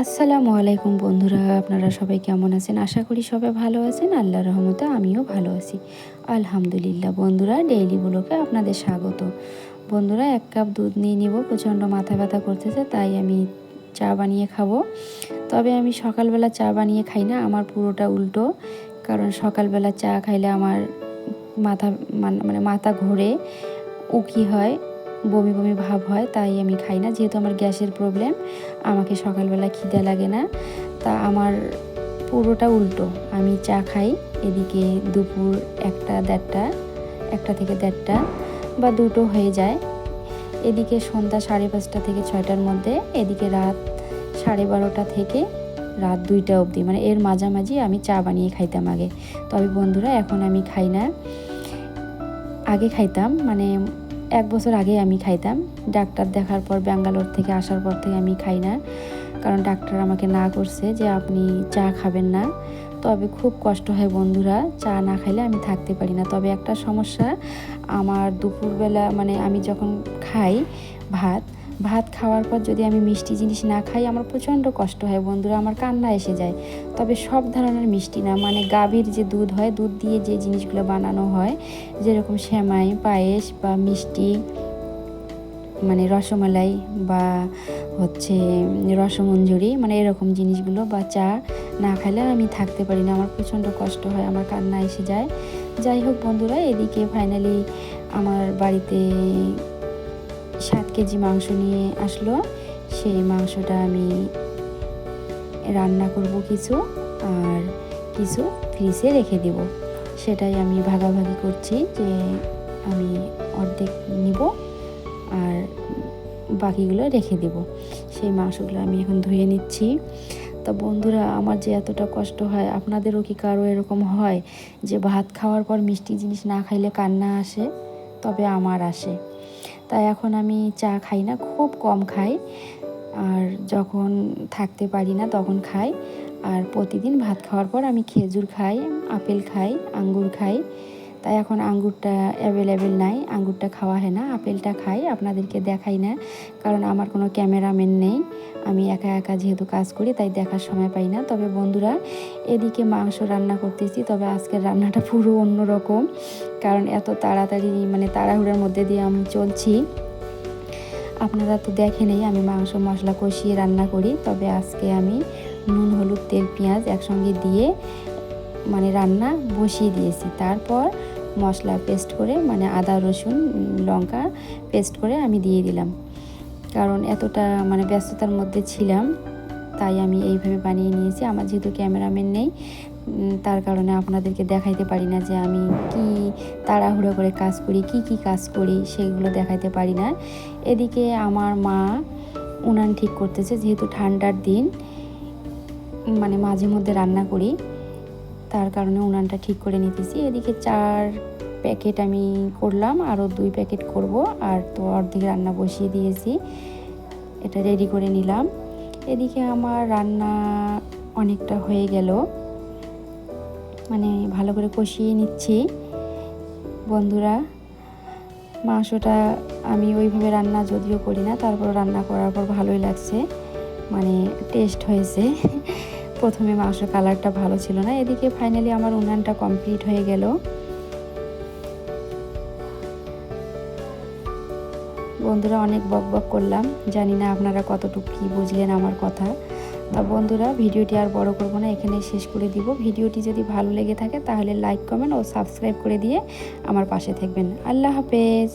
আসসালামু আলাইকুম বন্ধুরা, আপনারা সবাই কেমন আছেন? আশা করি সবাই ভালো আছেন, আল্লাহর রহমতে আমিও ভালো আছি। আলহামদুলিল্লাহ বন্ধুরা ডেইলি ব্লকে আপনাদের স্বাগত। বন্ধুরা, এক কাপ দুধ নিয়ে নিব, প্রচণ্ড মাথা ব্যথা করতেছে, তাই আমি চা বানিয়ে খাব। তবে আমি সকালবেলা চা বানিয়ে খাই না, আমার পুরোটা উল্টো। কারণ সকালবেলা চা খাইলে আমার মাথা, মান- মানে মাথা ঘোরে, উকি হয়। বমি বমি ভাব হয়, তাই আমি খাই না। যেহেতু আমার গ্যাসের প্রবলেম আমাকে সকালবেলা খিদে লাগে না। তা আমার পুরোটা উল্টো। আমি চা খাই এদিকে দুপুর একটা, দেড়টা, একটা থেকে দেড়টা বা দুটো হয়ে যায়। এদিকে সন্ধ্যা সাড়ে পাঁচটা থেকে ছয়টার মধ্যে, এদিকে রাত সাড়ে বারোটা থেকে রাত দুইটা অবধি। মানে এর মাঝামাঝি আমি চা বানিয়ে খাইতাম আগে। তবে বন্ধুরা, এখন আমি খাই না। আগে খাইতাম মানে এক বছর আগে আমি খাইতাম। ডাক্তার দেখার পর ব্যাঙ্গালোর থেকে আসার পর থেকে আমি খাই না। কারণ ডাক্তার আমাকে না করছে যে আপনি চা খাবেন না। তবে খুব কষ্ট হয় বন্ধুরা, চা না খাইলে আমি থাকতে পারি না। তবে একটা সমস্যা, আমার দুপুরবেলা মানে আমি যখন খাই ভাত ভাত খাওয়ার পর যদি আমি মিষ্টি জিনিস না খাই, আমার প্রচণ্ড কষ্ট হয় বন্ধুরা, আমার কান্না এসে যায়। তবে সব ধরনের মিষ্টি না মানে গাভীর যে দুধ হয়, দুধ দিয়ে যে জিনিসগুলো বানানো হয়, যেরকম সেমাই, পায়েস বা মিষ্টি মানে রসমালাই বা হচ্ছে রসমঞ্জুরি মানে এরকম জিনিসগুলো বা চা না খেলে আমি থাকতে পারি না, আমার প্রচণ্ড কষ্ট হয়, আমার কান্না এসে যায়। যাই হোক বন্ধুরা, এদিকে ফাইনালি আমার বাড়িতে সাত কেজি মাংস নিয়ে আসলো। সেই মাংসটা আমি রান্না করব কিছু আর কিছু ফ্রিজে রেখে দেব। সেটাই আমি ভাগাভাগি করছি যে আমি অর্ধেক নিব আর বাকিগুলো রেখে দেব। সেই মাংসগুলো আমি এখন ধুয়ে নিচ্ছি। তো বন্ধুরা, আমার যে এতটা কষ্ট হয়, আপনাদেরও কি কারও এরকম হয় যে ভাত খাওয়ার পর মিষ্টি জিনিস না খাইলে কান্না আসে? তবে আমার আসে। তাই এখন আমি চা খাই না, খুব কম খাই। আর যখন থাকতে পারি না তখন খাই। আর প্রতিদিন ভাত খাওয়ার পর আমি খেজুর খাই, আপেল খাই, আঙ্গুর খাই। তাই এখন আঙ্গুরটা অ্যাভেলেবেল নাই, আঙ্গুরটা খাওয়া হয় না, আপেলটা খাই, আপনাদেরকে দেখাই না। কারণ আমার কোনো ক্যামেরাম্যান নেই, আমি একা একা যেহেতু কাজ করি, তাই দেখার সময় পাই না। তবে বন্ধুরা, এদিকে মাংস রান্না করতেছি, তবে আজকের রান্নাটা পুরো অন্যরকম। কারণ এত তাড়াতাড়ি মানে তাড়াহুড়োর মধ্যে দিয়ে আমি চলছি। আপনারা তো দেখেনই, আমি মাংস, মশলা কষিয়ে রান্না করি। তবে আজকে আমি নুন, হলুদ, তেল, পেঁয়াজ একসঙ্গে দিয়ে মানে রান্না বসিয়ে দিয়েছি। তারপর মশলা পেস্ট করে মানে আদা, রসুন, লঙ্কা পেস্ট করে আমি দিয়ে দিলাম। কারণ এতটা মানে ব্যস্ততার মধ্যে ছিলাম, তাই আমি এইভাবে বানিয়ে নিয়েছি। আমার যেহেতু ক্যামেরাম্যান নেই তার কারণে আপনাদেরকে দেখাইতে পারি না যে আমি কি তাড়াহুড়ো করে কাজ করি, কি কি কাজ করি, সেগুলো দেখাইতে পারি না। এদিকে আমার মা উনান ঠিক করতেছে, যেহেতু ঠান্ডার দিন মানে মাঝে মধ্যে রান্না করি, তার কারণে উনানটা ঠিক করে নিতেছি। এদিকে চার প্যাকেট আমি করলাম, আরও দুই প্যাকেট করব, আর তো অর্ধেক রান্না বসিয়ে দিয়েছি, এটা রেডি করে নিলাম। এদিকে আমার রান্না অনেকটা হয়ে গেল। মানে ভালো করে কষিয়ে নিচ্ছি। বন্ধুরা, মাংসটা আমি ওইভাবে রান্না যদিও করি না, তারপর রান্না করার পর ভালোই লাগছে। মানে টেস্ট হয়েছে। প্রথমে মাংসের কালারটা ভালো ছিল না, এদিকে ফাইনালি আমার উনানটা কমপ্লিট হয়ে গেল। বন্ধুরা, অনেক বক বক করলাম। জানি না আপনারা কতটুকু কী বুঝলেন আমার কথা। তা বন্ধুরা, ভিডিওটি আর বড় করব না এখানে শেষ করে দিব। ভিডিওটি যদি ভালো লেগে থাকে, তাহলে লাইক কমেন্ট ও সাবস্ক্রাইব করে দিয়ে আমার পাশে থাকবেন। আল্লাহ হাফেজ।